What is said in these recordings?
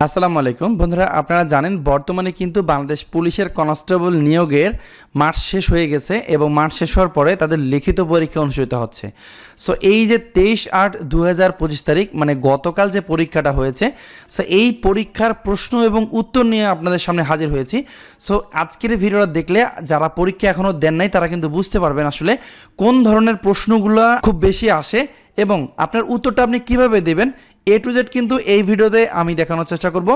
আসসালামু আলাইকুম। বন্ধুরা, আপনারা জানেন বর্তমানে কিন্তু বাংলাদেশ পুলিশের কনস্টেবল নিয়োগের মার্চ শেষ হয়ে গেছে এবং মার্চ শেষ হওয়ার পরে তাদের লিখিত পরীক্ষা অনুষ্ঠিত হচ্ছে। সো এই যে তেইশ আট দু তারিখ মানে গতকাল যে পরীক্ষাটা হয়েছে সো এই পরীক্ষার প্রশ্ন এবং উত্তর নিয়ে আপনাদের সামনে হাজির হয়েছি। সো আজকের ভিডিওটা দেখলে যারা পরীক্ষা এখনও দেন নাই, তারা কিন্তু বুঝতে পারবেন আসলে কোন ধরনের প্রশ্নগুলো খুব বেশি আসে এবং আপনার উত্তরটা আপনি কীভাবে দেবেন এ টু জেড কিন্তু এই ভিডিওতে আমি দেখানোর চেষ্টা করব।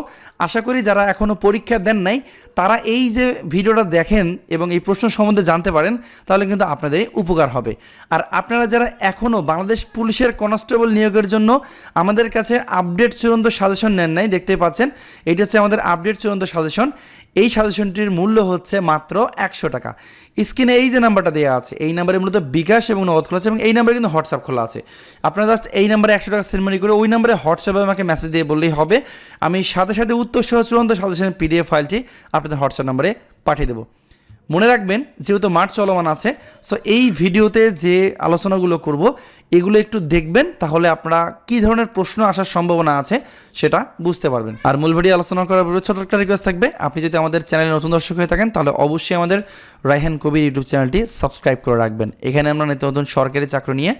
আশা করি যারা এখনও পরীক্ষা দেন নাই, তারা এই যে ভিডিওটা দেখেন এবং এই প্রশ্ন সম্বন্ধে জানতে পারেন, তাহলে কিন্তু আপনাদের উপকার হবে। আর আপনারা যারা এখনও বাংলাদেশ পুলিশের কনস্টেবল নিয়োগের জন্য আমাদের কাছে আপডেট চূড়ান্ত সাজেশন নেন নাই দেখতে পাচ্ছেন। এটি হচ্ছে আমাদের আপডেট চূড়ান্ত সাজেশন। এই সাজেশনটির মূল্য হচ্ছে মাত্র একশো টাকা। স্ক্রিনে এই যে নাম্বারটা দেওয়া আছে, এই নাম্বারে মূলত বিকাশ এবং নগদ খোলা আছে এবং এই নাম্বারে কিন্তু হোয়াটসঅ্যাপ খোলা আছে। আপনারা জাস্ট এই নাম্বারে একশো টাকা সেন্ড করে ওই নাম্বারে হোয়াটসঅ্যাপে আমাকে মেসেজ দিয়ে বললেই হবে। আমি সাথে সাথে উত্তর সহ চূড়ান্ত সাজেশন পিডিএফ ফাইলটি আপনাদের হোয়াটসঅ্যাপ নম্বরে পাঠিয়ে দেবো। মনে রাখবেন, যেহেতু মাঠ চলমান আছে সো এই ভিডিওতে যে আলোচনাগুলো করব, এগুলো একটু দেখবেন, তাহলে আপনারা কি ধরনের প্রশ্ন আসার সম্ভাবনা আছে সেটা বুঝতে পারবেন। আর মূল ভিডিও আলোচনা করার পূর্বে ছোট একটা রিকোয়েস্ট থাকবে, আপনি যদি আমাদের চ্যানেলে নতুন দর্শক হয়ে থাকেন, তাহলে অবশ্যই আমাদের রাইহান কবির ইউটিউব চ্যানেলটি সাবস্ক্রাইব করে রাখবেন। এখানে আমরা নিত্য নতুন সরকারি চাকরি নিয়ে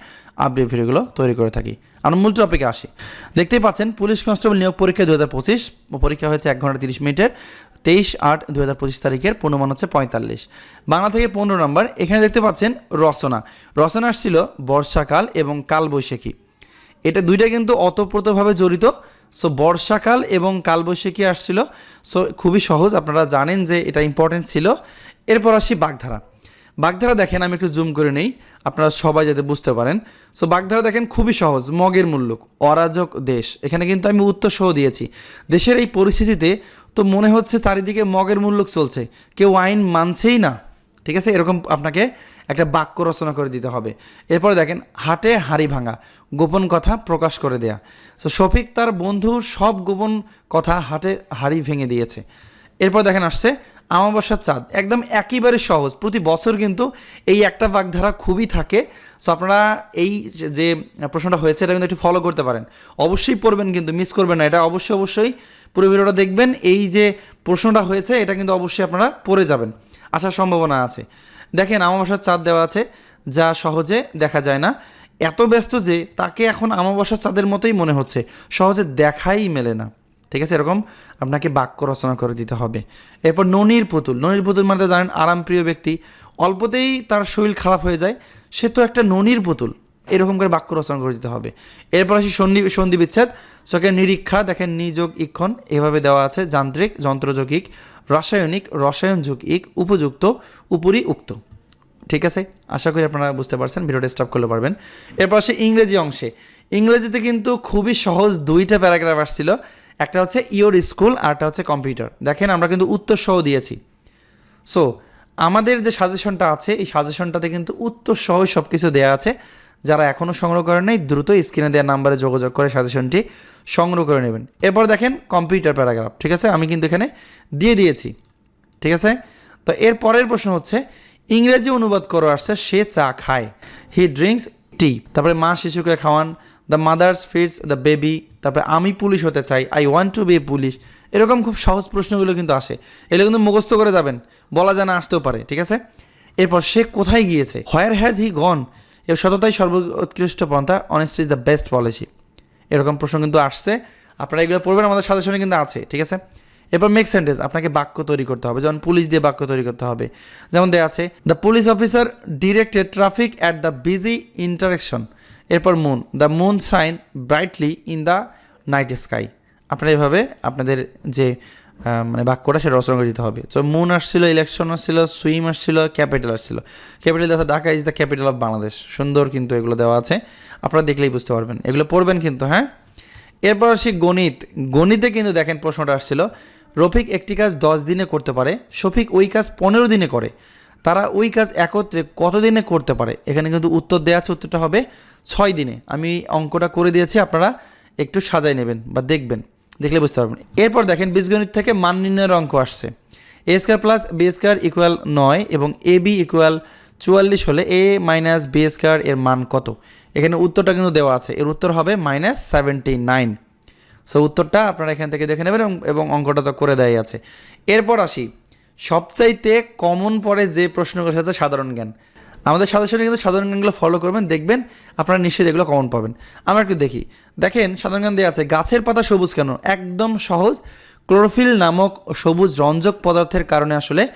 আপডেট ভিডিওগুলো তৈরি করে থাকি। আমরা মূল টপিকে আসি। দেখতেই পাচ্ছেন, পুলিশ কনস্টেবল নিয়োগ পরীক্ষা দু হাজার পঁচিশ, পরীক্ষা হয়েছে এক ঘণ্টা তিরিশ মিনিটের। তেইশ আট দু হাজার পঁচিশ তারিখের পূর্ণমান হচ্ছে পঁয়তাল্লিশ। বাংলা থেকে পনেরো নম্বর, এখানে দেখতে পাচ্ছেন রচনা। রচনা আসছিল বর্ষাকাল এবং কালবৈশাখী। এটা দুইটা কিন্তু অতপ্রতভাবে জড়িত। সো বর্ষাকাল এবং কালবৈশাখী আসছিল। সো খুবই সহজ, আপনারা জানেন যে এটা ইম্পর্টেন্ট ছিল। এরপর আসি বাগধারা। বাগধারা দেখেন, আমি একটু জুম করে নেই, আপনারা সবাই যাতে বুঝতে পারেন। সো বাগধারা দেখেন, খুবই সহজ, মগের মুল্লুক, অরাজক দেশ। এখানে কিন্তু আমি উত্তর সহ দিয়েছি। দেশের এই পরিস্থিতিতে তো মনে হচ্ছে চারিদিকে মগের মুল্লুক চলছে। কেউ আইন মানছেই না। ঠিক আছে? এরকম আপনাকে একটা বাক্য রচনা করে দিতে হবে। এরপরে দেখেন, হাটে হাড়ি ভাঙা, গোপন কথা প্রকাশ করে দেয়া। সো শফিক তার বন্ধুর সব গোপন কথা হাটে হাড়ি ভেঙে দিয়েছে। এরপর দেখেন, আসছে আমাবস্যার চাঁদ। একদম একেবারে সহজ। প্রতি বছর কিন্তু এই একটা বাগধারা খুবই থাকে। সো আপনারা এই যে প্রশ্নটা হয়েছে, এটা কিন্তু একটু ফলো করতে পারেন। অবশ্যই পড়বেন কিন্তু মিস করবেন না। এটা অবশ্যই অবশ্যই পুরো ভিডিওটা দেখবেন। এই যে প্রশ্নটা হয়েছে, এটা কিন্তু অবশ্যই আপনারা পড়ে যাবেন। আসার সম্ভাবনা আছে। দেখেন, আমাবস্যার চাঁদ দেওয়া আছে। যা সহজে দেখা যায় না। এত ব্যস্ত যে তাকে এখন আমাবস্যার চাঁদের মতোই মনে হচ্ছে। সহজে দেখাই মেলে না। ঠিক আছে? এরকম আপনাকে বাক্য রচনা করে দিতে হবে। এরপর ননির পুতুল। ননির পুতুল মানে জানেন আরামপ্রিয় ব্যক্তি। অল্পতেই তার শরীর খারাপ হয়ে যায়। সে তো একটা ননির পুতুল। এরকম করে বাক্য রচনা করে দিতে হবে। এরপর আসি সন্ধি সন্ধি বিচ্ছেদ। সকে নিরীক্ষা, দেখেন নিযোগ ইক্ষণ। এভাবে দেওয়া আছে, যান্ত্রিক যন্ত্রযোগিক রাসায়নিক, রসায়ন রসায়নযোগ ইক। উপযুক্ত, উপরি, উক্ত। ঠিক আছে? আশা করি আপনারা বুঝতে পারছেন। ভিডিওটা স্টপ করলে পারবেন। এরপর আসে ইংরেজি অংশে। ইংরেজিতে কিন্তু খুবই সহজ দুইটা প্যারাগ্রাফ আসছিল। একটা হচ্ছে ইয়োর স্কুল আরটা হচ্ছে কম্পিউটার দেখেন, আমরা কিন্তু উত্তর সহ দিয়েছি। সো আমাদের যে সাজেশনটা আছে, এই সাজেশনটাতে কিন্তু উত্তর সহ সব কিছু দেওয়া আছে। যারা এখনও সংগ্রহ করেন নাই, দ্রুত স্ক্রিনে দেওয়া নাম্বারে যোগাযোগ করে সাজেশনটি সংগ্রহ করে নেবেন। এরপর দেখেন কম্পিউটার প্যারাগ্রাফ ঠিক আছে? আমি কিন্তু এখানে দিয়ে দিয়েছি, ঠিক আছে? তো এর পরের প্রশ্ন হচ্ছে, ইংরেজি অনুবাদ করো, আসছে, সে চা খায়। হি ড্রিঙ্কস টি তারপরে মা শিশুকে খাওয়ান the mothers feeds the baby তারপরে আমি পুলিশ হতে চাই I want to be police এরকম খুব সহজ প্রশ্নগুলো কিন্তু আসে। এগুলো কিন্তু মুখস্থ করে যাবেন। বলা জানা আসতেও পারে, ঠিক আছে? এরপর সে কোথায় গিয়েছে? হোয়ার হ্যাজ হি গন এর সততাই সর্বোৎকৃষ্ট পন্থা। Honest is the best policy এরকম প্রশ্ন কিন্তু আসছে। আপনারা এগুলো পড়বেন, আমাদের সাথে সাজেশনে কিন্তু আছে, ঠিক আছে? এরপর মেক সেন্টেন্স আপনাকে বাক্য তৈরি করতে হবে। যেমন পুলিশ দিয়ে বাক্য তৈরি করতে হবে। যেমন দেওয়া আছে the police officer directed traffic at the busy interaction এরপর moon the moon shine brightly in the night sky আপনারা এভাবে আপনাদের যে মানে বাক্যটা সেটা রচনা করে দিতে হবে। তো মুন আসছিল ইলেকশন আসছিল সুইম আসছিল ক্যাপিটাল আসছিল। ক্যাপিটাল দেখা, Dhaka is the capital of Bangladesh সুন্দর কিন্তু এগুলো দেওয়া আছে। আপনারা দেখলেই বুঝতে পারবেন। এগুলো পড়বেন কিন্তু হ্যাঁ? এরপর আসি গণিত। গণিতে কিন্তু দেখেন প্রশ্নটা আসছিল, রফিক একটি কাজ দশ দিনে করতে পারে, শফিক ওই কাজ পনেরো দিনে করে। তারা ওই কাজ একত্রে কত দিনে করতে পারে? এখানে কিন্তু উত্তর দেওয়া আছে, উত্তরটা হবে ছয় দিনে। আমি অঙ্কটা করে দিয়েছি, আপনারা একটু সাজাই নেবেন বা দেখবেন, দেখলে বুঝতে পারবেন। এরপর দেখেন বীজগণিত থেকে মান নির্ণয়ের অঙ্ক আসছে। A square plus B square equal নয় এবং এ বি ইকুয়াল চুয়াল্লিশ হলে এ মাইনাস বি স্কোয়ার এর মান কত? এখানে উত্তরটা কিন্তু দেওয়া আছে। এর উত্তর হবে মাইনাস সেভেন্টি নাইন সো উত্তরটা আপনারা এখান থেকে দেখে নেবেন এবং অঙ্কটা তো করে দেয় আছে। এরপর আসি। সবচাইতে কমন পড়ে যে প্রশ্নগুলো সেটা সাধারণ জ্ঞান। আমাদের সাজেশনে কিন্তু সাধারণ জ্ঞানগুলো ফলো করবেন, দেখবেন, আপনারা নিশ্চয়ই এগুলো কমন পাবেন। আমরা একটু দেখি। দেখেন, সাধারণ জ্ঞান দেওয়া আছে, গাছের পাতা সবুজ কেন? একদম সহজ। ক্লোরোফিল নামক সবুজ রঞ্জক পদার্থের কারণে আসলে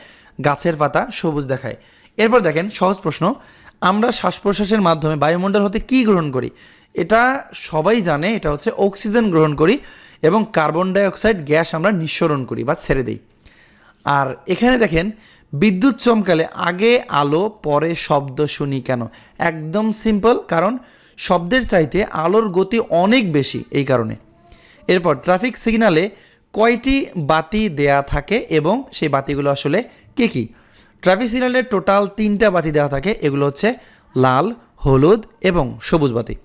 গাছের পাতা সবুজ দেখায়। এরপর দেখেন, সহজ প্রশ্ন। আমরা শ্বাস প্রশ্বাসের মাধ্যমে বায়ুমণ্ডল হতে কী গ্রহণ করি? এটা সবাই জানে, এটা হচ্ছে অক্সিজেন গ্রহণ করি এবং কার্বন ডাইঅক্সাইড গ্যাস আমরা নিঃসরণ করি বা ছেড়ে দিই। আর এখানে দেখেন, বিদ্যুৎ চমকালে আগে আলো, পরে শব্দ শুনি কেন? একদম সিম্পল কারণ শব্দের চাইতে আলোর গতি অনেক বেশি এই কারণে। এরপর ট্রাফিক সিগনালে কয়টি বাতি দেয়া থাকে এবং সেই বাতিগুলো আসলে কী কী? ট্রাফিক সিগনালে টোটাল তিনটা বাতি দেওয়া থাকে, এগুলো হচ্ছে লাল, হলুদ এবং সবুজ বাতি।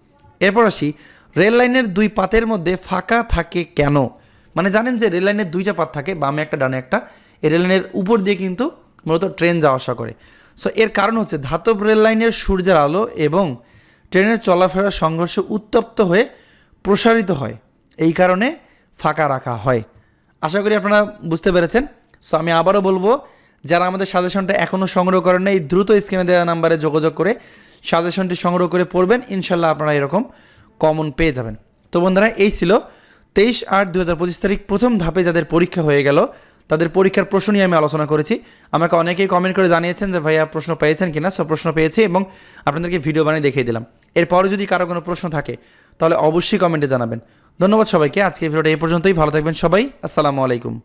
এরপর আসি, রেল লাইনের দুই পাতের মধ্যে ফাঁকা থাকে কেন? মানে জানেন যে রেল লাইনের দুইটা পাত থাকে, বামে একটা, ডানে একটা। এই রেল লাইনের উপর দিয়ে কিন্তু মূলত ট্রেন যাওয়া আসা করে। সো এর কারণ হচ্ছে ধাতব রেল লাইনের সূর্যের আলো এবং ট্রেনের চলাফেরার সংঘর্ষে উত্তপ্ত হয়ে প্রসারিত হয়। এই কারণে ফাঁকা রাখা হয়। আশা করি আপনারা বুঝতে পেরেছেন। সো আমি আবারও বলব, যারা আমাদের সাজেশনটা এখনও সংগ্রহ করেন এই দ্রুত স্ক্রিনে দেওয়া নাম্বারে যোগাযোগ করে সাজেশনটি সংগ্রহ করে পড়বেন। ইনশাল্লাহ আপনারা এরকম কমন পেয়ে যাবেন। তো বন্ধুরা, এই ছিল তেইশ আট দু হাজার পঁচিশ তারিখ প্রথম ধাপে যাদের পরীক্ষা হয়ে গেল তাদের পরীক্ষার প্রশ্ন নিয়ে আমি আলোচনা করেছি। আমাকে অনেকেই কমেন্ট করে জানিয়েছেন যে, ভাইয়া, প্রশ্ন পেয়েছেন কিনা? সব প্রশ্ন পেয়েছি এবং আপনাদেরকে ভিডিও বানিয়ে দেখিয়ে দিলাম। এরপরে যদি কারও কোনো প্রশ্ন থাকে, তাহলে অবশ্যই কমেন্টে জানাবেন। ধন্যবাদ সবাইকে। আজকে ভিডিওটা এই পর্যন্তই। ভালো থাকবেন সবাই। আসসালামু আলাইকুম।